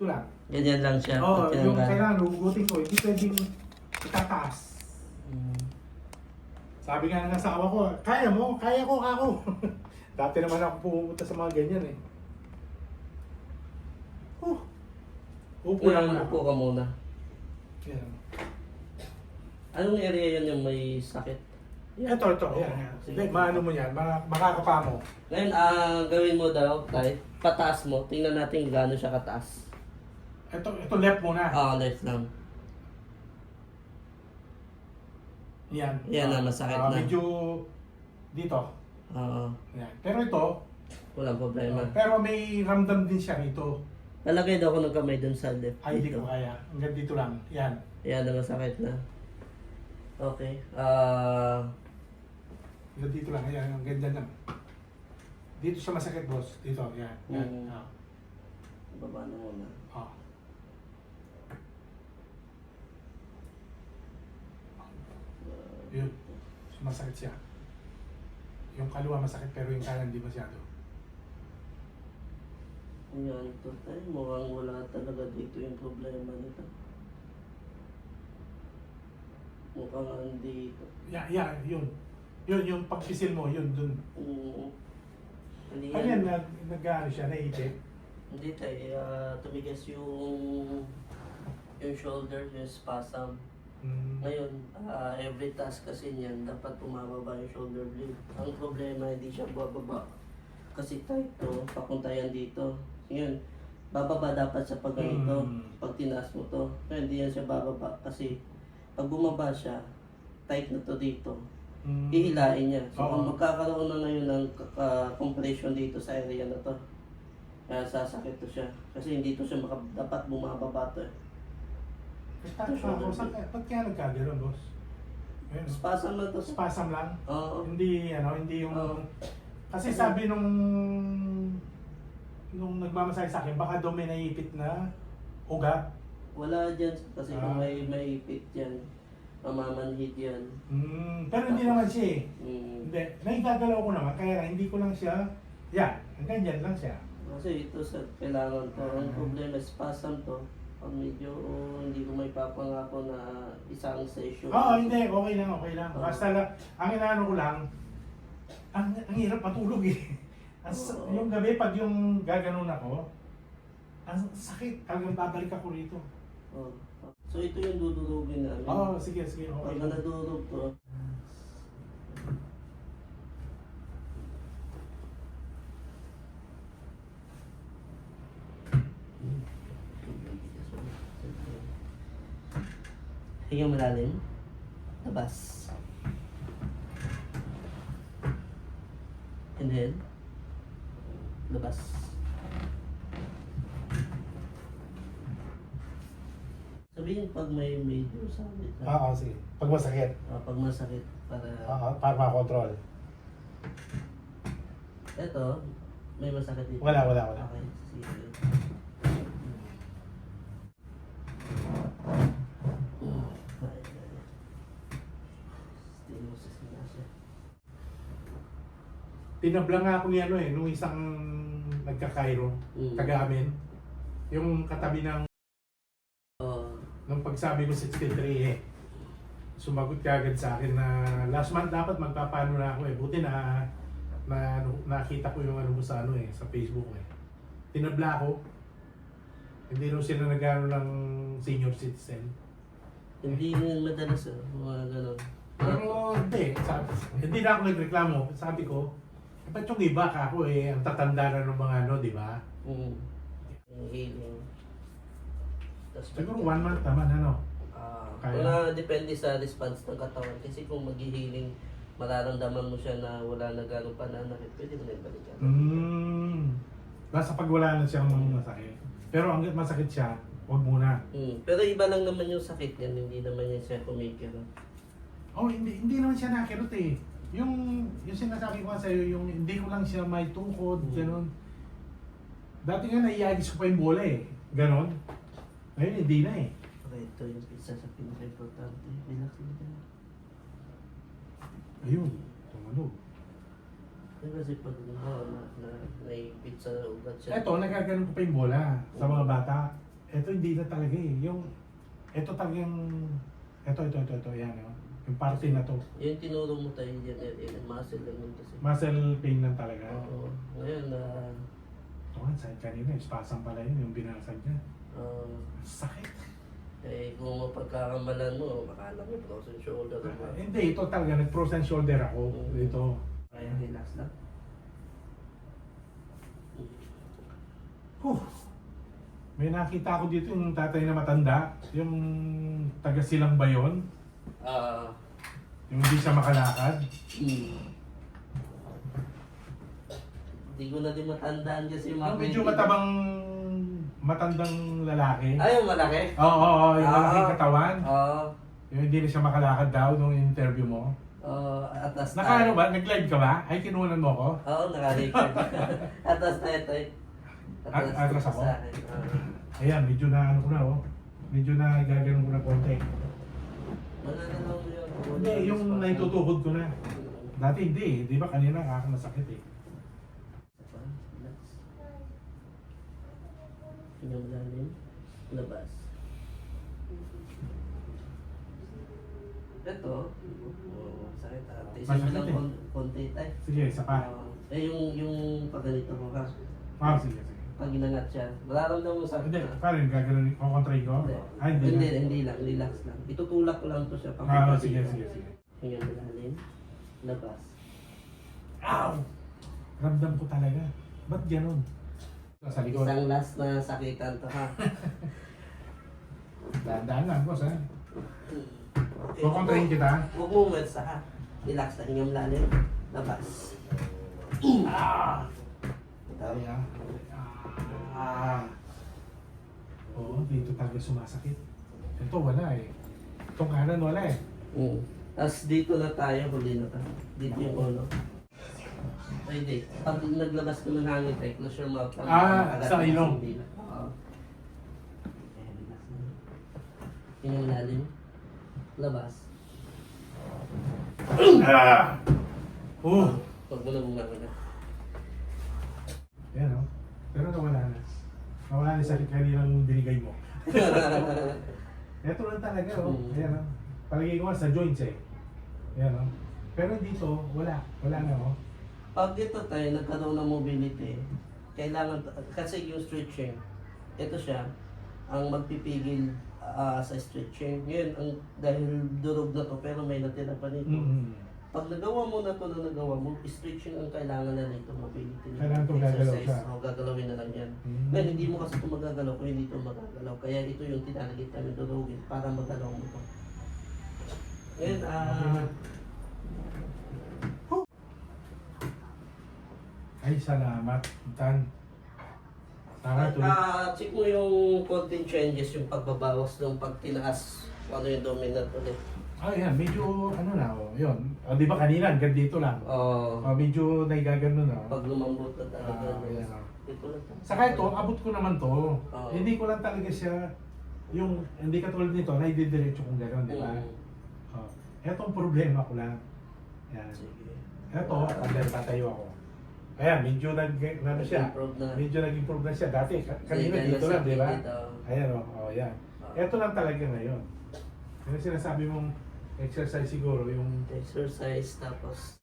Ito lang. Ganyan lang siya. Oo, pag yung kailangan hugutin ko, hindi pwedeng itataas. Mm. Sabi nga ng asawa ko, kaya mo, kaya ko, ako. Dati naman ako pumunta sa mga ganyan eh. Oh. Upo lang muna. upo ka muna. Yan. Anong area yan yung may sakit? Ito, ito. Yan, yan. Sige. Hindi, maano mo yan, ma- makakapa mo. Ngayon, ah gawin mo daw, tay, pataas mo. Tingnan natin gaano siya kataas. Ito, ito left muna. Ah, left lang. Yan. Yan na, masakit Ah, na. Medyo dito. Oo. Yan. Pero ito, walang problema. pero may ramdam din siya rito. Lalagay daw ako ng kamay dun sa left. Ay, hindi ko kaya. Hanggang dito lang. Yan. Yan na masakit na. Okay. Ah, Hanggang dito lang. Yan. Hanggang dyan lang. Dito siya masakit, boss. Dito. Yan. Yan. Mm. Ah. baba na muna. Ah. Yun. Masakit siya. Yung kaliwa masakit pero yung kanan hindi masyado. Ayan, ito tayo. Mukhang wala talaga dito yung problema nito. Mukhang andito. Yeah, yeah, yun. Yun, yung pagpisil mo, yun, dun. Oo. Hindi Ano yan, nag, nag ano siya, naipit. Hindi tayo. ah, tumigas yung yung shoulder, yung spasm. Mm. Ngayon, ah, every task kasi niyan, dapat bumababa yung shoulder blade. Ang problema, hindi siya bababa. Kasi tight to, papunta yan dito. Ngayon, bababa dapat sa pag ganito, Mm. pag tinaas mo to. Pero hindi yan siya bababa kasi pag bumaba siya, tight na to dito, Mm. ihilain niya. So, Oo. kung magkakaroon na ngayon ng ka- compression dito sa area na to, kaya sasakit to siya. Kasi hindi to siya maka, dapat bumababa to eh. Basta, ako, saan kaya, ba't kaya nagkagano'n, boss? Ayun, Spasm na to. Spasm lang? Oo. Hindi, ano, hindi yung... Oo. Kasi sabi nung... Nung nagmamasahe sa akin, baka daw may naipit na ugat. Wala dyan kasi Ah. kung may may ipit yan, mamamanhid yan. Mm, pero hindi naman siya eh. Mm. Hindi, naigagalaw ko naman, kaya lang, hindi ko lang siya... Yan, hanggang dyan lang siya. Kasi ito sa kailangan to. Ang Ah. problema spasm to. Pag medyo oh, hindi ko may papangako na isang session. Oo, hindi, okay lang, okay lang. Oo. Basta lang, ang inaano ko lang, ang, ang hirap matulog eh. Sa- Oo. yung gabi, pag yung gaganon ako, ang sakit, talagang babalik ako rito. Oh. So ito yung dudurugin namin. Oo, sige, sige, okay Pag lang. nadurog to, Hinga malalim. Labas. Inhale. Labas. Sabihin pag may medyo sabit. Oo, sige. Pag masakit, Ah, pag masakit para oo, para makontrol. Ito, may masakit dito. Wala, wala, wala. Okay, sige. Stenosis na siya. Tinabla nga ako ni ano eh, nung isang nagka-Cairo, Mm. taga amin. Yung katabi ng, Oh, nung pagsabi ko 63 eh. Sumagot ka agad sa akin na last month dapat magpapano na ako eh. Buti na, na ano, nakita ko yung ano mo sa ano eh, sa Facebook eh. Tinabla ako. Hindi rin sila nagano ng senior citizen. hindi yun madalas ah, mga ganon. Pero hindi, sabi, hindi na ako nagreklamo. Sabi ko, eh, ba't yung iba ka ako eh, ang tatanda na ng mga ano, di ba? Mm. Yung healing. Tas Siguro one month naman ano. Ah, Kaya? wala depende sa response ng katawan kasi kung maghihiling mararamdaman mo siya na wala na gano'ng pananakit, pwede mo na ibalikan. Mm. Basta pag wala na siyang masakit. Pero hanggat masakit siya, huwag muna. Mm. Pero iba lang naman yung sakit niyan, hindi naman yan siya kumikiro. Oh, hindi hindi naman siya nakirot eh. Yung yung sinasabi ko nga sa'yo, yung hindi ko lang siya may tungkod, Mm. ganun. Dati nga naiagis ko pa yung bola eh. Ganon. Ngayon hindi na eh. Okay, ito yung isa sa pinaka-importante. Relax mo din. Ayun, tumunog. Kasi pag oh, na, na, naipit sa ugat siya. Eto, nagkaganon ko pa yung bola sa mga bata. Ito hindi na talaga eh. Yung, ito talagang, ito, ito, ito, ito, yan. Oh. Yung party na to. Yung tinuro mo tayo dyan, yan, yan, muscle lang yun kasi. Muscle pain lang talaga. Oo. Ngayon, na Ito nga, sa kanina, spasm pala yun, yung binasag niya. ah, Sakit. eh, kung mapagkakamalan mo, makala mo, frozen shoulder. Ah, diba? hindi, ito talaga, nag-frozen shoulder ako. Mm. Dito. Kaya relax lang. Huh. May nakita ako dito yung tatay na matanda, yung taga silang bayon, Ah, yung hindi siya makalakad. hmm. Hindi ko na din matandaan kasi yung mga Yung medyo 20 matabang, matandang lalaki. Ay, yung malaki? Oo, oo, oo, yung Ah. malaking katawan. Oo. Yung hindi na siya makalakad daw nung interview mo. Oo, atas Naka ano ba? Nag-live ka ba? Ay, kinunan mo ko? Oo, naka-record. atas tayo tayo. At- atras ako? sa akin. Oo. Ayan, medyo na ano ko na oh. Medyo na gaganon ko na konti. Mo. Hindi, yung naitutukod ko na. Dati hindi eh. Di ba kanina kakakasakit eh. Relax. Inyong lalim. Labas. Ito. Oo, sakit ah. Tisin mo Masakit lang eh. kon- konti tayo. Sige, isa pa. Eh, yung, yung pag ganito mo ka. Ah, sige, sige. Pag inangat siya. Mararamdaman mo sa Hindi, paano yung gaganon? Kukontrain ko? Hindi. Ah, hindi hindi, na. hindi lang. Relax lang. Itutulak ko lang to siya. Ah, sige, sige, sige. Hingan mo lalim. Labas. Ow! Ramdam ko talaga. Ba't ganun? Sa likod. Isang last na sakitan to ha. Dahan-dahan lang, boss ha. Kukontrain kita. Huwag mo umersa ha. Relax lang yung lalim. Labas. Ah! Talaga sumasakit. Ito wala eh. Itong kanan wala eh. Mm. Tapos dito na tayo, huli na tayo. Dito yung ulo. Pwede. Pag naglabas ka ng hangin tayo, close your mouth. lang. Ah, sa ilong. Oo. Na. Yun yung lalim. Labas. Ah! Oh! Huwag mo na muna muna. Yan oh. Pero nawala na. Nawala na sa sakit kaninang binigay mo. Ito lang talaga oh. Mm. Ayan oh. Palagay ko nga sa joints eh. Ayan oh. Pero dito, wala. Wala na oh. Pag dito tayo nagkaroon ng mobility, kailangan, kasi yung stretching, ito siya, ang magpipigil ah, sa stretching. Ngayon, ang, dahil durog na to, pero may natira pa nito. Mm-hmm. Pag nagawa mo na to na nagawa mo, stretching ang kailangan na nito, mobility. Kailangan itong gagalaw siya. O, gagalawin na lang yan. Mm. Ngayon, hindi mo kasi ito magagalaw kung hindi ito magagalaw. Kaya ito yung tinalagit namin durugin para magalaw mo ito. Ngayon, ah... Ay, salamat. Tan. Sana tuloy. Ah, check mo yung konting changes, yung pagbabawas ng pag tinaas, kung ano yung dominant ulit. Ah, yan. Medyo, ano na, oh. Yun. Oh, di ba kanina, hanggang dito lang. Oo. Oh, medyo naigagano na. pag lumambot na talaga. Ah, oh. Ito lang. Saka ito, abot ko naman to. Oo. Hindi ko lang talaga siya, yung, hindi katulad nito, naididiretso kong gano'n, di ba? Mm. Oh. Ito ang problema ko lang. Yan. Sige. Ito, under tatayo ako. Ayan, medyo nag, ano siya, Improve na. medyo nag-improve na siya. Dati, ka- kanina Sige, dito lang, di ba? dito. Ayan, oh, oh, yan. Ah. Ito lang talaga ngayon. Yung sinasabi mong exercise siguro, yung Exercise tapos